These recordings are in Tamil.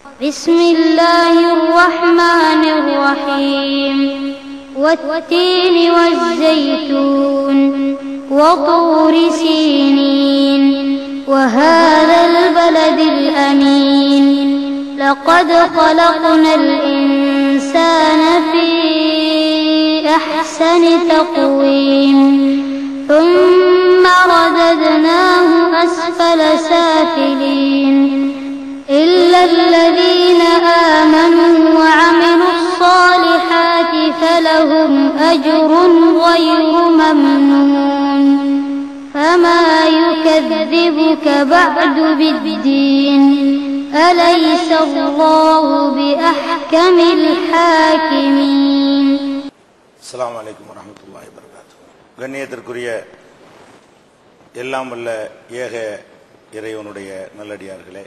بسم الله الرحمن الرحيم. والتين والزيتون وطور سينين. وهذا البلد الأمين. لقد خلقنا الإنسان في أحسن تقويم. ثم رددناه أسفل سافلين. إلا الذين أجر غير ممنون فما يكذبك بعد بالدين أليس الله بأحكم الحاكمين அஸ்ஸலாமு அலைக்கும் வரஹ்மத்துல்லாஹி வபரகாத்து கண்ணியத்திற்குரிய எல்லாம் வல்ல ஏக இறைவனுடைய நல்லடியார்களே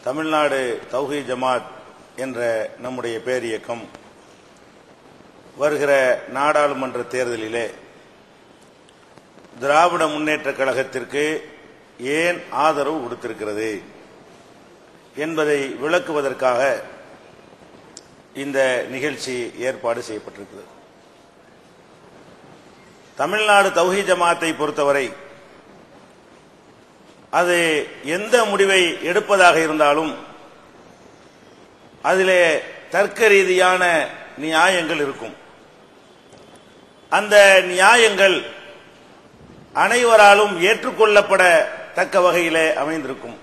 தமிழ்நாடு தௌஹி ஜமாத் என்ற நம்முடைய பேரியக்கம் வருகிற நாடாளுமன்ற தேர்தலிலே திராவிட முன்னேற்ற கழகத்திற்கு ஏன் ஆதரவு கொடுத்திருக்கிறது என்பதை விளக்குவதற்காக இந்த நிகழ்ச்சி ஏற்பாடு செய்யப்பட்டிருக்கிறது. தமிழ்நாடு தௌஹி ஜமாத்தை பொறுத்தவரை அது எந்த முடிவை எடுப்பதாக இருந்தாலும் அதிலே தர்க்க ரீதியான நியாயங்கள் இருக்கும். அந்த நியாயங்கள் அனைவராலும் ஏற்றுக்கொள்ளப்பட தக்க வகையிலே அமைந்திருக்கும்.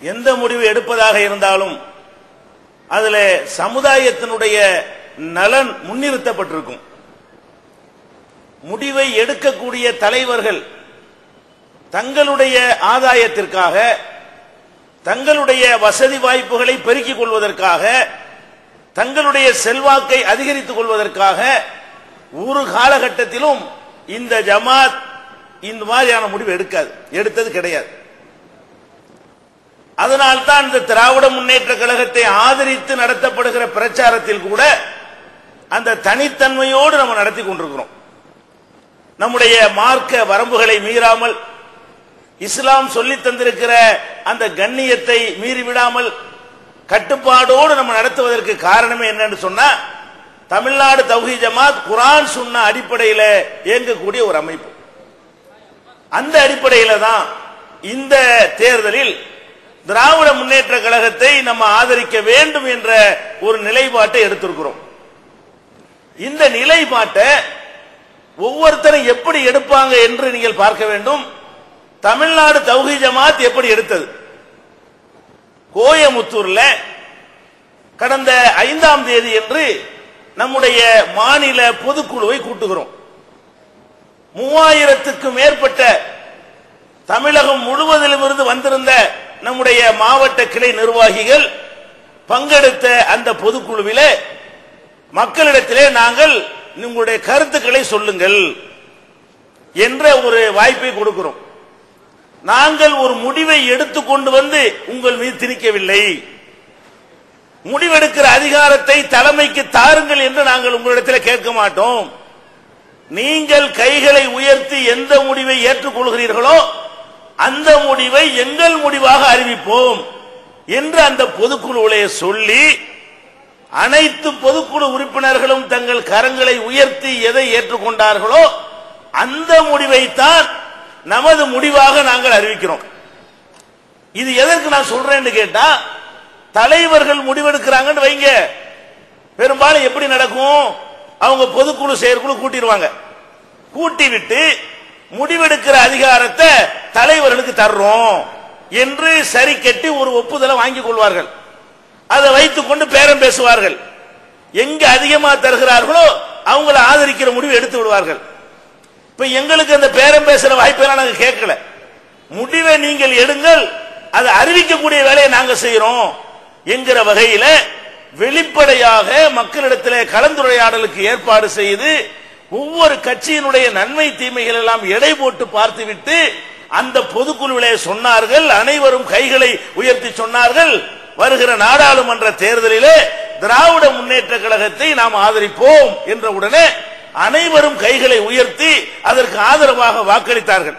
எந்த முடிவு எடுப்பதாக இருந்தாலும் அதுல சமுதாயத்தினுடைய நலன் முன்னிறுத்தப்பட்டிருக்கும். முடிவை எடுக்கக்கூடிய தலைவர்கள் தங்களுடைய ஆதாயத்திற்காக தங்களுடைய வசதி வாய்ப்புகளை பெருக்கிக் கொள்வதற்காக தங்களுடைய செல்வாக்கை அதிகரித்துக் கொள்வதற்காக ஒரு காலகட்டத்திலும் இந்த ஜமாத் இந்த மாதிரியான முடிவு எடுக்காது. எடுத்தது கிடையாது. அதனால்தான் இந்த திராவிட முன்னேற்ற கழகத்தை ஆதரித்து நடத்தப்படுகிற பிரச்சாரத்தில் கூட அந்த தனித்தன்மையோடு நம்ம நடத்தி கொண்டிருக்கிறோம். நம்முடைய மார்க்க வரம்புகளை மீறாமல் இஸ்லாம் சொல்லி தந்திருக்கிற அந்த கண்ணியத்தை மீறிவிடாமல் கட்டுப்பாடோடு நம்ம நடத்துவதற்கு காரணமே என்னன்னு சொன்னா தமிழ்நாடு தௌஹி ஜமாத் குரான் சொன்ன அடிப்படையில் இயங்கக்கூடிய ஒரு அமைப்பு. அந்த அடிப்படையில் தான் இந்த தேர்தலில் திராவிட முன்னேற்ற கழகத்தை நம்ம ஆதரிக்க வேண்டும் என்ற ஒரு நிலைப்பாட்டை எடுத்திருக்கிறோம். இந்த நிலைப்பாட்டை ஒவ்வொருத்தரும் எப்படி எடுப்பாங்க என்று நீங்கள் பார்க்க வேண்டும். தமிழ்நாடு தௌஹி ஜமாத் எப்படி எடுத்தது? கோயமுத்தூர்ல கடந்த ஐந்தாம் தேதி என்று நம்முடைய மாநில பொதுக்குழுவை கூட்டுகிறோம். மூவாயிரத்துக்கும் மேற்பட்ட தமிழகம் முழுவதிலும் இருந்து வந்திருந்த நம்முடைய மாவட்ட கிளை நிர்வாகிகள் பங்கெடுத்த அந்த பொதுக்குழுவில மக்களிடத்திலே நாங்கள் உங்களுடைய கருத்துக்களை சொல்லுங்கள் என்ற ஒரு வாய்ப்பை கொடுக்கிறோம். நாங்கள் ஒரு முடிவை எடுத்துக்கொண்டு வந்து உங்கள் மீது திணிக்கவில்லை. முடிவெடுக்கிற அதிகாரத்தை தலைமைக்கு தாருங்கள் என்று நாங்கள் உங்களிடத்தில் கேட்க மாட்டோம். நீங்கள் கைகளை உயர்த்தி எந்த முடிவை ஏற்றுக்கொள்கிறீர்களோ அந்த முடிவை எங்கள் முடிவாக அறிவிப்போம் என்று அந்த பொதுக்குழுவிலே சொல்லி அனைத்து பொதுக்குழு உறுப்பினர்களும் தங்கள் கரங்களை உயர்த்தி எதை ஏற்றுக்கொண்டார்களோ அந்த முடிவைத்தான் நமது முடிவாக நாங்கள் அறிவிக்கிறோம். இது எதற்கு நான் சொல்றேன்னு கேட்டா தலைவர்கள் முடிவெடுக்கிறாங்கன்னு வைங்க. பெரும்பாலும் எப்படி நடக்கும்? அவங்க பொதுக்குழு செயற்குழு கூட்டிடுவாங்க. கூட்டி விட்டு முடிவெடுக்கிற அதிகாரத்தை தலைவர்களுக்கு தர்றோம் என்று சரி கட்டி ஒரு ஒப்புதலை வாங்கிக் கொள்வார்கள். அதை வைத்துக் கொண்டு பேரம் பேசுவார்கள். எங்க அதிகமா தருகிறார்களோ அவங்களை ஆதரிக்கிற முடிவு எடுத்து விடுவார்கள். இப்ப எங்களுக்கு அந்த பேரம் பேசுற வாய்ப்பெல்லாம் நாங்க கேட்கல. முடிவை நீங்கள் எடுங்கள். அதை அறிவிக்கக்கூடிய வேலையை நாங்க செய்யறோம் என்கிற வகையில வெளிப்படையாக மக்களிடத்தில் கலந்துரையாடலுக்கு ஏற்பாடு செய்து ஒவ்வொரு கட்சியினுடைய நன்மை தீமைகள் எல்லாம் எடை போட்டு பார்த்துவிட்டு அந்த பொதுக்குழுவிலே சொன்னார்கள். அனைவரும் கைகளை உயர்த்தி சொன்னார்கள். வருகிற நாடாளுமன்ற தேர்தலிலே திராவிட முன்னேற்ற கழகத்தை நாம் ஆதரிப்போம் என்ற உடனே அனைவரும் கைகளை உயர்த்தி அதற்கு ஆதரவாக வாக்களித்தார்கள்.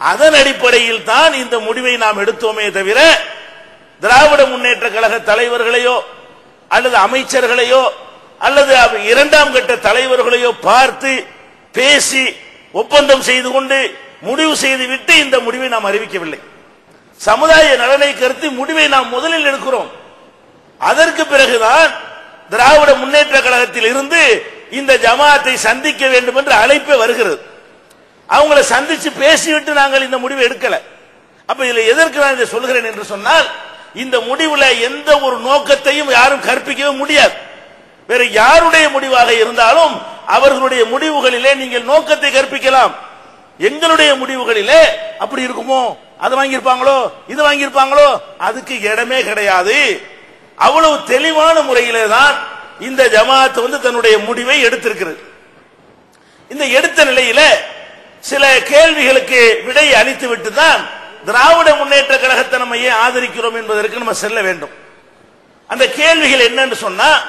அதன் அடிப்படையில் தான் இந்த முடிவை நாம் எடுத்தோமே தவிர திராவிட முன்னேற்ற கழக தலைவர்களையோ அல்லது அமைச்சர்களையோ அல்லது இரண்டாம் கட்ட தலைவர்களையோ பார்த்து பேசி ஒப்பந்தம் செய்து கொண்டு முடிவு செய்து விட்டு இந்த முடிவை நாம் அறிவிக்கவில்லை. சமுதாய நலனை கருத்து முடிவை நாம் முதலில் எடுக்கிறோம். அதற்கு பிறகுதான் திராவிட முன்னேற்ற கழகத்தில் இருந்து இந்த ஜமாத்தை சந்திக்க வேண்டும் என்று அழைப்பே வருகிறது. அவங்கள சந்திச்சு பேசிவிட்டு நாங்கள் இந்த முடிவு எடுக்கல. அப்ப இதுல எதற்கு நான் இதை சொல்கிறேன் என்று சொன்னால் இந்த முடிவுல எந்த ஒரு நோக்கத்தையும் யாரும் கற்பிக்கவே முடியாது. வேற யாருடைய முடிவாக இருந்தாலும் அவர்களுடைய முடிவுகளிலே நீங்கள் நோக்கத்தை கற்பிக்கலாம். எங்களுடைய முடிவுகளிலே அப்படி இருக்குமோ? அது வாங்கியிருப்பாங்களோ? இது வாங்கியிருப்பாங்களோ? அதுக்கு இடமே கிடையாது. அவ்வளவு தெளிவான முறையிலே தான் இந்த ஜமாத் வந்து தன்னுடைய முடிவை எடுத்திருக்கிறது. இந்த எடுத்த நிலையில சில கேள்விகளுக்கு விடை அளித்து விட்டு தான் திராவிட முன்னேற்ற கழகத்தை நம்ம ஏன் ஆதரிக்கிறோம் என்பதற்கு நம்ம செல்ல வேண்டும். அந்த கேள்விகள் என்னன்னு சொன்னா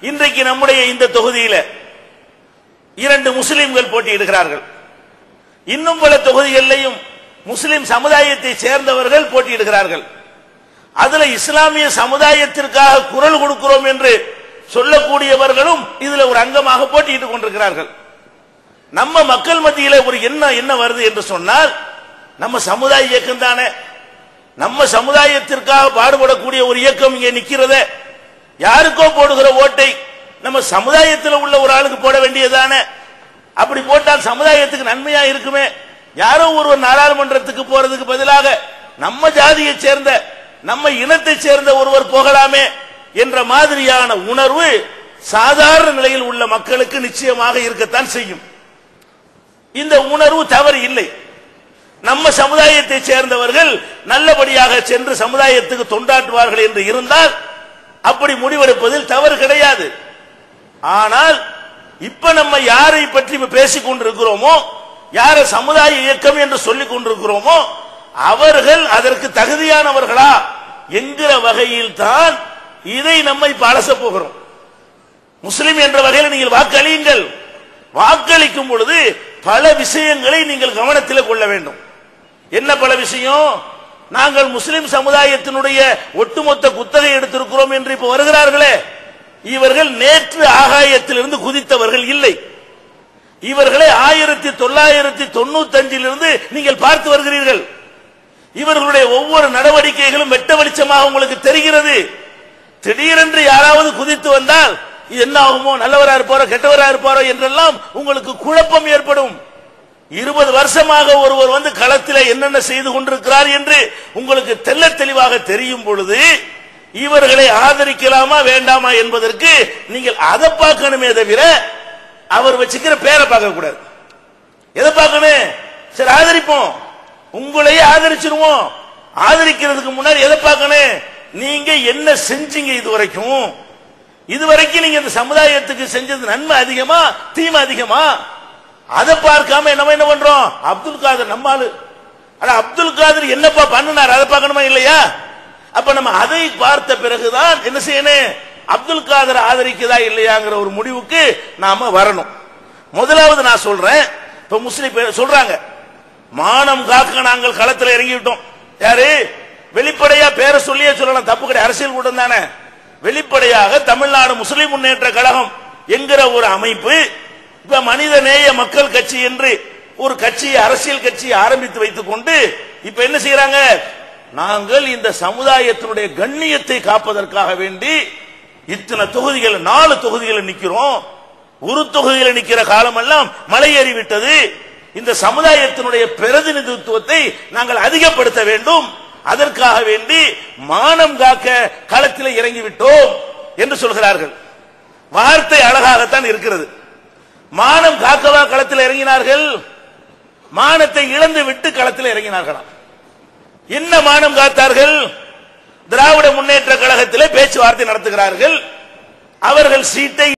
இன்றைக்கு நம்முடைய இந்த தொகுதியில இரண்டு முஸ்லிம்கள் போட்டியிடுகிறார்கள். இன்னும் பல தொகுதிகளிலையும் முஸ்லிம் சமுதாயத்தை சேர்ந்தவர்கள் போட்டியிடுகிறார்கள். அதுல இஸ்லாமிய சமுதாயத்திற்காக குரல் கொடுக்கிறோம் என்று சொல்லக்கூடியவர்களும் இதுல ஒரு அங்கமாக போட்டியிட்டுக் கொண்டிருக்கிறார்கள். நம்ம மக்கள் மத்தியில ஒரு என்ன என்ன வருது என்று சொன்னால் நம்ம சமுதாய இயக்கம் தானே. நம்ம சமுதாயத்திற்காக பாடுபடக்கூடிய ஒரு இயக்கம் இங்கே நிக்கிறத யாருக்கோ போடுகிற ஓட்டை நம்ம சமுதாயத்தில் உள்ள ஒரு ஆளுக்கு போட வேண்டியதானே அப்படி போட்டால் சமுதாயத்துக்கு நன்மையா இருக்குமே. யாரோ ஒருவர் நாடாளுமன்றத்துக்கு போறதுக்கு பதிலாக நம்ம ஜாதியை சேர்ந்த நம்ம இனத்தை சேர்ந்த ஒருவர் போகலாமே. என்ற மாதிரியான உணர்வு சாதாரண நிலையில் உள்ள மக்களுக்கு நிச்சயமாக இருக்கத்தான் செய்யும். இந்த உணர்வு தவறு இல்லை. நம்ம சமுதாயத்தை சேர்ந்தவர்கள் நல்லபடியாக சென்று சமுதாயத்துக்கு தொண்டாற்றுவார்கள் என்று இருந்தால் அப்படி முடிவெடுப்பதில் தவறு கிடையாது. ஆனால் இப்ப நம்ம யாரை பற்றி பேசிக் கொண்டிருக்கிறோமோ யார சமுதாய இயக்கம் என்று சொல்லிக் கொண்டிருக்கிறோமோ அவர்கள் அதற்கு தகுதியானவர்களா என்கிற வகையில் தான் இதை நம்ம இப்ப அலச போகிறோம். முஸ்லிம் என்ற வகையில் நீங்கள் வாக்களியுங்கள். வாக்களிக்கும் பொழுது பல விஷயங்களை நீங்கள் கவனத்தில் கொள்ள வேண்டும். என்ன பல விஷயம்? நாங்கள் முஸ்லிம் சமுதாயத்தினுடைய ஒட்டுமொத்த குத்தகை எடுத்திருக்கிறோம் என்று இப்ப வருகிறார்களே. இவர்கள் நேற்று ஆகாயத்திலிருந்து குதித்தவர்கள் இல்லை. இவர்களை ஆயிரத்தி தொள்ளாயிரத்தி தொண்ணூத்தி அஞ்சிலிருந்து நீங்கள் பார்த்து வருகிறீர்கள். இவர்களுடைய ஒவ்வொரு நடவடிக்கைகளும் வெட்ட வெளிச்சமாக உங்களுக்கு தெரிகிறது. திடீரென்று யாராவது குதித்து வந்தால் இது என்ன ஆகுமோ நல்லவரா இருப்பாரோ? கெட்டவரா இருப்பாரோ? என்றெல்லாம் உங்களுக்கு குழப்பம் ஏற்படும். இருபது வருஷமாக ஒருவர் வந்து களத்தில் என்னென்ன செய்து கொண்டிருக்கிறார் என்று உங்களுக்கு தெல்ல தெளிவாக தெரியும் பொழுது இவர்களை ஆதரிக்கலாமா வேண்டாமா என்பதற்கு நீங்கள் அதை பார்க்கணுமே தவிர அவர் வச்சுக்கிற பேரை பார்க்க கூடாது. எதை பார்க்கணும்? சரி ஆதரிப்போம். உங்களையே ஆதரிச்சிருவோம். ஆதரிக்கிறதுக்கு முன்னாடி எதை பார்க்கணும்? நீங்க என்ன செஞ்சீங்க இது வரைக்கும் இது வரைக்கும் நீங்க இந்த சமுதாயத்துக்கு செஞ்சது நன்மை அதிகமா தீமை அதிகமா? அதை பார்க்காம நம்ம என்ன பண்றோம்? அப்துல் காதர் நம்ம ஆளு. ஆனா அப்துல் காதர் என்னப்பா பண்ணினார்? அதை பார்க்கணுமா இல்லையா? அப்ப நம்ம அதை பார்த்த பிறகுதான் என்ன செய்யணும்? அப்துல் காதர் ஆதரிக்குதா இல்லையாங்கிற ஒரு முடிவுக்கு நாம வரணும். முதலாவது நான் சொல்றேன். இப்ப முஸ்லிம் பேர் சொல்றாங்க. மானம் காக்க நாங்கள் களத்தில் இறங்கிவிட்டோம். யாரு? வெளிப்படையா பேரை சொல்லியே சொல்லலாம். தப்பு கிடையாது. அரசியல் கூட்டம் தானே. வெளிப்படையாக தமிழ்நாடு முஸ்லிம் முன்னேற்ற கழகம் என்கிற ஒரு அமைப்பு இப்ப மனித நேய மக்கள் கட்சி என்று ஒரு கட்சியை அரசியல் கட்சியை ஆரம்பித்து வைத்துக் கொண்டு இப்ப என்ன செய்யறாங்க? நாங்கள் இந்த சமுதாயத்தினுடைய கண்ணியத்தை காப்பதற்காக வேண்டி இத்தனை தொகுதிகள் நாலு தொகுதிகளை நிக்கிறோம் ஒரு தொகுதியில் நிக்கிற காலமெல்லாம் மலை ஏறிவிட்டது இந்த சமுதாயத்தினுடைய பிரதிநிதித்துவத்தை நாங்கள் அதிகப்படுத்த வேண்டும். அதற்காக வேண்டி மானம் காக்க களத்தில் இறங்கிவிட்டோம் என்று சொல்கிறார்கள். வார்த்தை அழகாகத்தான் இருக்கிறது. மானம் காக்கவா களத்தில் இறங்கினார்கள்? மானத்தை இழந்து விட்டு களத்தில் இறங்கினார்களாம். என்ன மானம் காத்தார்கள்? திராவிட முன்னேற்ற கழகத்திலே பேச்சுவார்த்தை நடத்துகிறார்கள். அவர்கள் சீட்டை